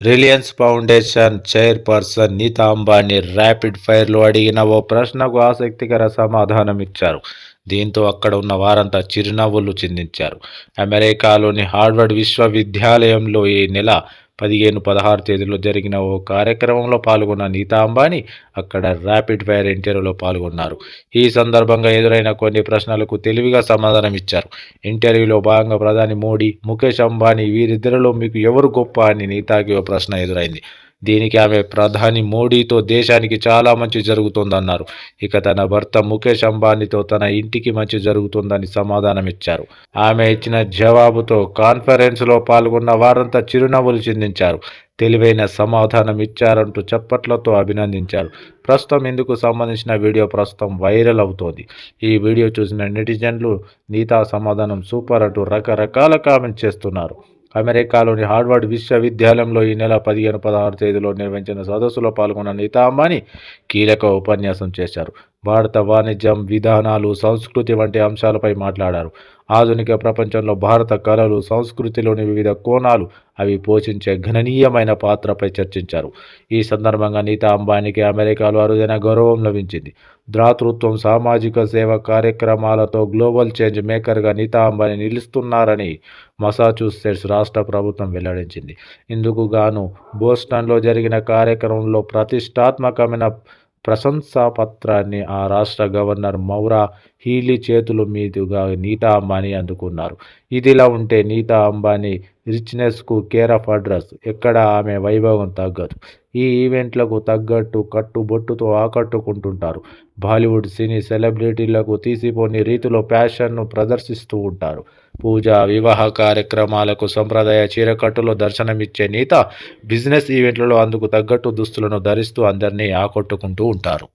Reliance foundation chairperson Nita Ambani rapid ఫైర్లో అడిగిన ఓ ప్రశ్నకు ఆసక్తికర సమాధానం ఇచ్చారు దీంతో అక్కడ ఉన్న వారంతా చిరునవ్వులు చెందించారు. అమెరికాలోని హార్వర్డ్ విశ్వవిద్యాలయంలో ఈ నెల పదిహేను పదహారు తేదీలో జరిగిన ఓ కార్యక్రమంలో పాల్గొన్న నీతా అంబానీ అక్కడ ర్యాపిడ్ ఫైర్ ఇంటర్వ్యూలో పాల్గొన్నారు. ఈ సందర్భంగా ఎదురైన కొన్ని ప్రశ్నలకు తెలివిగా సమాధానం ఇచ్చారు. ఇంటర్వ్యూలో భాగంగా ప్రధాని మోడీ ముఖేష్ అంబానీ వీరిద్దరిలో మీకు ఎవరు గొప్ప అని నీతాకి ఓ ప్రశ్న ఎదురైంది. దీనికి ఆమె ప్రధాని మోడీతో దేశానికి చాలా మంచి జరుగుతుందన్నారు. ఇక తన భర్త ముఖేష్ అంబానీతో తన ఇంటికి మంచి జరుగుతుందని సమాధానం ఇచ్చారు ఆమె ఇచ్చిన జవాబుతో కాన్ఫరెన్స్లో పాల్గొన్న వారంతా చిరునవ్వులు చిందించారు. తెలివైన సమాధానం ఇచ్చారంటూ చప్పట్లతో అభినందించారు. ప్రస్తుతం ఇందుకు సంబంధించిన వీడియో ప్రస్తుతం వైరల్ అవుతోంది. ఈ వీడియో చూసిన నెటిజన్లు నీతా సమాధానం సూపర్ అంటూ రకరకాల కామెంట్ చేస్తున్నారు. అమెరికాలోని హార్వర్డ్ విశ్వవిద్యాలయంలో ఈ నెల పదిహేను పదహారు తేదీలో నిర్వహించిన సదస్సులో పాల్గొన్న నీతా అంబానీ కీలక ఉపన్యాసం చేశారు. భారత వాణిజ్యం విధానాలు సంస్కృతి వంటి అంశాలపై మాట్లాడారు. ఆధునిక ప్రపంచంలో భారత కళలు సంస్కృతిలోని వివిధ కోణాలు అవి పోషించే గణనీయమైన పాత్రపై చర్చించారు. ఈ సందర్భంగా నీతా అంబానీకి అమెరికాలో అరుదైన గౌరవం లభించింది. దాతృత్వం సామాజిక సేవ కార్యక్రమాలతో గ్లోబల్ చేంజ్ మేకర్గా నీతా అంబానీ నిలుస్తున్నారని మసాచ్యూసెట్స్ రాష్ట్ర ప్రభుత్వం వెల్లడించింది. ఇందుకు గాను బోస్టన్లో జరిగిన కార్యక్రమంలో ప్రతిష్టాత్మకమైన ప్రశంసా పత్రాన్ని ఆ రాష్ట్ర గవర్నర్ మౌరా హీలీ చేతుల మీదుగా నీతా అంబానీ అందుకున్నారు. ఇదిలా ఉంటే నీతా అంబానీ రిచ్నెస్కు కేర్ ఆఫ్ అడ్రస్. ఎక్కడ ఆమె వైభవం తగ్గదు. ఈ ఈవెంట్లకు తగ్గట్టు కట్టుబొట్టుతో ఆకట్టుకుంటుంటారు. బాలీవుడ్ సినీ సెలబ్రిటీలకు తీసిపోని రీతిలో ప్యాషన్ను ప్రదర్శిస్తూ ఉంటారు. పూజ వివాహ కార్యక్రమాలకు సంప్రదాయ చీరకట్టులో దర్శనమిచ్చే నీత బిజినెస్ ఈవెంట్లలో అందుకు తగ్గట్టు దుస్తులను ధరిస్తూ అందరినీ ఆకట్టుకుంటూ ఉంటారు.